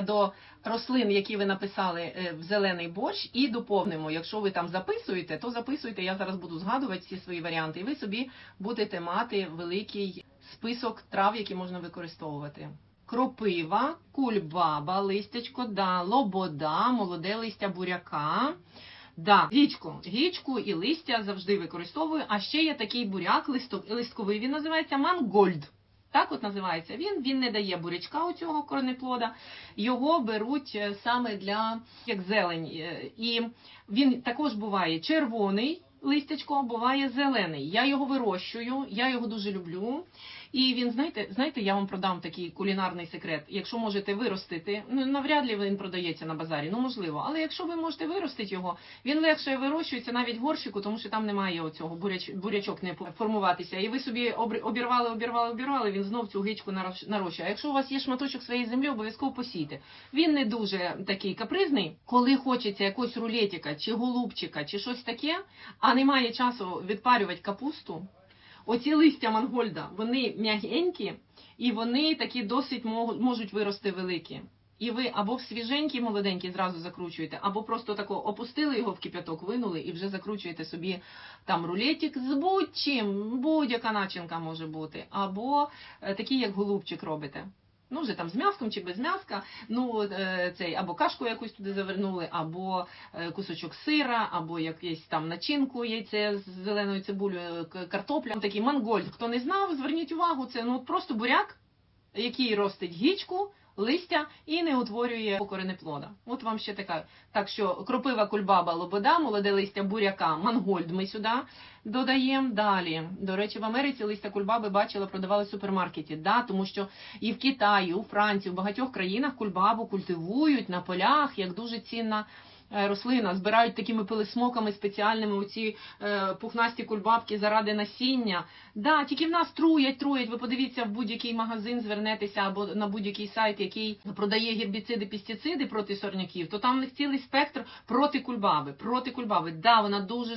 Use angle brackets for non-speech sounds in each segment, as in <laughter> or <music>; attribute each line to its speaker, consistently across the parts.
Speaker 1: до рослин, які ви написали е, в зелений борщ, і доповнимо. Якщо ви там записуєте, то записуйте. Я зараз буду згадувати всі свої варіанти, і ви собі будете мати великий список трав, які можна використовувати. Кропива, кульбаба, листячко, да, лобода, молоде листя буряка. Да, гічку. Гічку і листя завжди використовую. А ще є такий буряк листок, листковий, він називається мангольд. Так от називається він. Він не дає бурячка у цього корнеплода. Його беруть е, саме для як зелень. Е, І він також буває червоний листячко, буває зелений. Я його вирощую, я його дуже люблю. І він, знаєте, знаєте, я вам продам такий кулінарний секрет. Якщо можете виростити, ну навряд ли він продається на базарі, ну можливо. Але якщо ви можете виростити його, він легше вирощується навіть горщику, тому що там немає оцього буряч, бурячок не формуватися. І ви собі обірвали, обірвали, обірвали, він знов цю гичку нарощує. А якщо у вас є шматочок своєї землі, обов'язково посійте. Він не дуже такий капризний, коли хочеться якогось рулетика чи голубчика, чи щось таке, а немає часу відпарювати капусту. Оці листя мангольда, вони м'ягенькі і вони такі досить можуть вирости великі. І ви або в свіженький молоденький зразу закручуєте, або просто тако опустили його в кип'яток, винули і вже закручуєте собі там рулетик з будь-чим, будь-яка начинка може бути, або е, такий, як голубчик робите. Ну, вже там з м'яском чи без м'яска, ну е, цей або кашку якусь туди завернули, або е, кусочок сира, або якесь там начинку яйце з зеленою цибулею, картопля. Такий мангольд. Хто не знав, зверніть увагу, це ну просто буряк, який ростить гічку, листя і не утворює коренеплода. От вам ще така. Так що кропива, кульбаба, лобода, молоде листя буряка, мангольд ми сюди додаємо далі. До речі, в Америці листя кульбаби бачила, продавали в супермаркеті. Да, тому що і в Китаї, і у Франції, у багатьох країнах кульбабу культивують на полях як дуже цінна. Е, Рослина збирають такими пилисмоками спеціальними оці е, пухнасті кульбабки заради насіння. Да, тільки в нас труять, труять. Ви подивіться в будь-який магазин, звернетеся або на будь-який сайт, який продає гербіциди, пестициди проти сорняків, то там в них цілий спектр проти кульбаби. Проти кульбаби. Да, вона дуже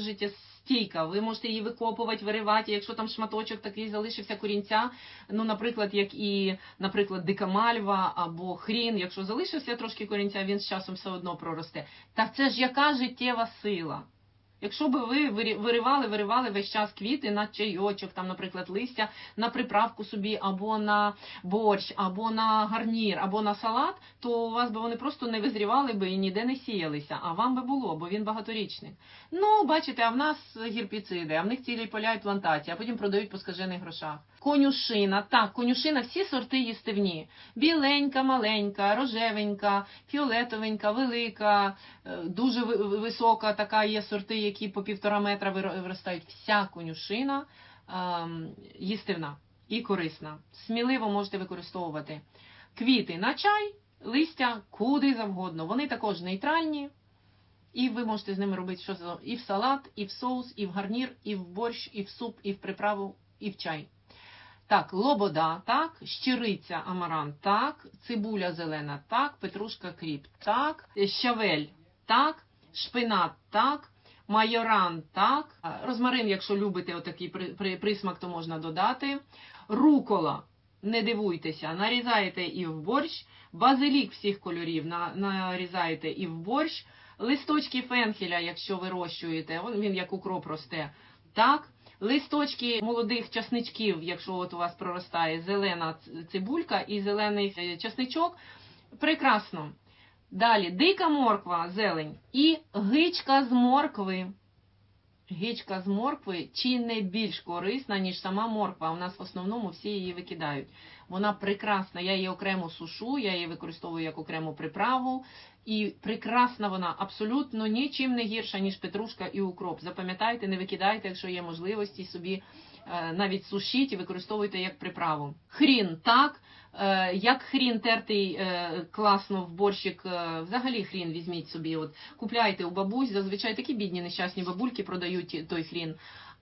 Speaker 1: життєстійка. Ви можете її викопувати, виривати. Якщо там шматочок такий залишився корінця, ну, наприклад, як і, наприклад, дика мальва або хрін, якщо залишився трошки корінця, він з часом все одно проросте. Так це ж яка життєва сила? Якщо би ви виривали, виривали весь час квіти на чайочок, там, наприклад, листя на приправку собі, або на борщ, або на гарнір, або на салат, то у вас би вони просто не визрівали би і ніде не сіялися, а вам би було, бо він багаторічний. Ну, бачите, а в нас гірпіциди, а в них цілі поля і плантації, а потім продають по скажених грошах. Конюшина, так, конюшина, всі сорти їстивні. Біленька, маленька, рожевенька, фіолетовенька, велика, е, дуже ви- ви- висока, така є сорти, які по півтора метра виростають. Вся конюшина їстивна і корисна. Сміливо можете використовувати. Квіти на чай, листя куди завгодно. Вони також нейтральні. І ви можете з ними робити що і в салат, і в соус, і в гарнір, і в борщ, і в суп, і в приправу, і в чай. Так, лобода, так, щириця амарант, так, цибуля зелена, так, петрушка кріп, так, щавель, так, шпинат, так, майоран, так, розмарин, якщо любите отакий при- при- присмак, то можна додати. Рукола, не дивуйтеся, нарізаєте і в борщ, базилік всіх кольорів на- нарізаєте і в борщ, листочки фенхеля, якщо вирощуєте, він як укроп росте, так, листочки молодих часничків, якщо от у вас проростає зелена цибулька і зелений е, часничок, прекрасно. Далі дика морква, зелень і гичка з моркви. Гичка з моркви чи не більш корисна, ніж сама морква. У нас в основному всі її викидають. Вона прекрасна. Я її окремо сушу, я її використовую як окрему приправу. І прекрасна вона, абсолютно нічим не гірша, ніж петрушка і укроп. Запам'ятайте, не викидайте, якщо є можливості собі навіть сушіть і використовуйте як приправу. Хрін, так. Е, Як хрін тертий е, класно в борщик, е, взагалі хрін візьміть собі. От купляйте у бабусь, зазвичай такі бідні нещасні бабульки продають той хрін.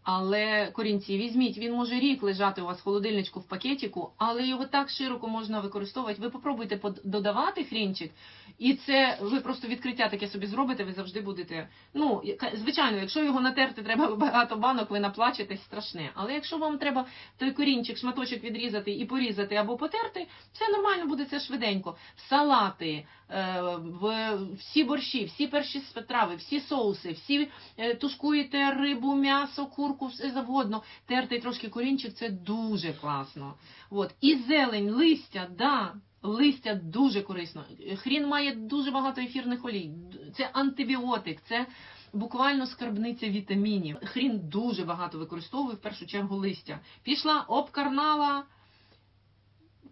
Speaker 1: Але корінці візьміть, він може рік лежати у вас в холодильничку в пакетику, але його так широко можна використовувати. Ви попробуйте додавати хрінчик, І це ви просто відкриття таке собі зробите, ви завжди будете. Ну, звичайно, якщо його натерти треба <laughs> багато банок, ви наплачетесь страшне. Але якщо вам треба той корінчик, шматочок відрізати і порізати або потерти, все нормально буде це швиденько. Салати, всі борщі, всі перші страви, всі соуси, всі е, тушкуєте рибу, м'ясо, курку, все завгодно. Тертий трошки корінчик це дуже класно. От. І зелень, листя, да. Листя дуже корисно. Хрін має дуже багато ефірних олій. Це антибіотик, це буквально скарбниця вітамінів. Хрін дуже багато використовує, в першу чергу листя. Пішла, обкарнала,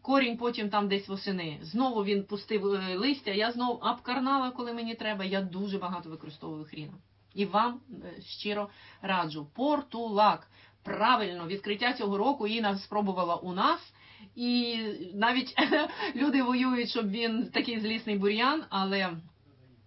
Speaker 1: корінь потім там десь восени. Знову він пустив е, листя, я знову обкарнала, коли мені треба. Я дуже багато використовую хріна. І вам е, щиро раджу. Портулак. Правильно, відкриття цього року Іна спробувала у нас. І навіть <laughs> люди воюють, щоб він такий злісний бур'ян, але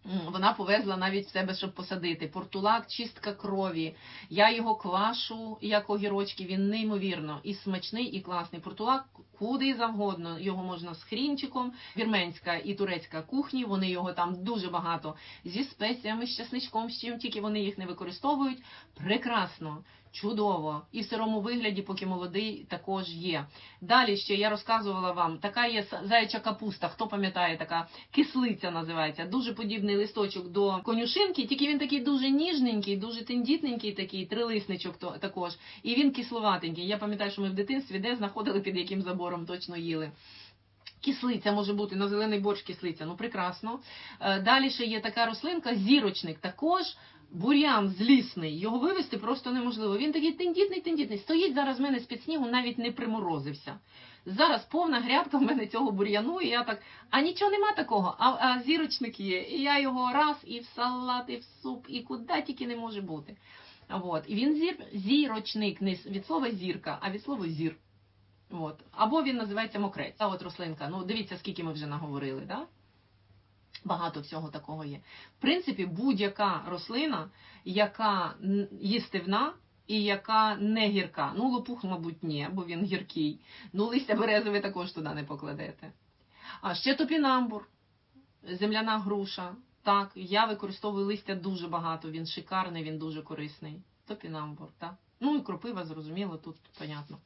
Speaker 1: вона повезла навіть в себе, щоб посадити. Портулак, чистка крові. Я його квашу, як огірочки, він неймовірно і смачний, і класний. Портулак куди завгодно. Його можна з хрінчиком. Вірменська і турецька кухні, вони його там дуже багато зі спеціями, з часничком, з чим тільки вони їх не використовують. Прекрасно. Чудово, і в сирому вигляді, поки молодий, також є. Далі ще я розказувала вам, така є заяча капуста. Хто пам'ятає, така кислиця називається. Дуже подібний листочок до конюшинки, тільки він такий дуже ніжненький, дуже тендітненький, такий трилисничок то- також. І він кисловатенький. Я пам'ятаю, що ми в дитинстві де знаходили під яким забором точно їли. Кислиця може бути на зелений борщ кислиця, ну прекрасно. Е, Далі ще є така рослинка, зірочник, також бур'ян злісний. Його вивести просто неможливо. Він такий тендітний, тендітний. Стоїть зараз в мене з-під снігу, навіть не приморозився. Зараз повна грядка в мене цього бур'яну, і я так, а нічого нема такого, а, а зірочник є. І я його раз і в салат, і в суп, і куди тільки не може бути. От. І він зір, зірочник, не від слова зірка, а від слова зір. От. Або він називається мокрець. Та от рослинка. Ну, дивіться, скільки ми вже наговорили, да? Багато всього такого є. В принципі, будь-яка рослина, яка їстивна і яка не гірка. Ну, лопух, мабуть, ні, бо він гіркий. Ну, листя берези також туди не покладете. А ще топінамбур, земляна груша. Так, я використовую листя дуже багато, він шикарний, він дуже корисний. Топінамбур, так. Ну і кропива, зрозуміло, тут понятно.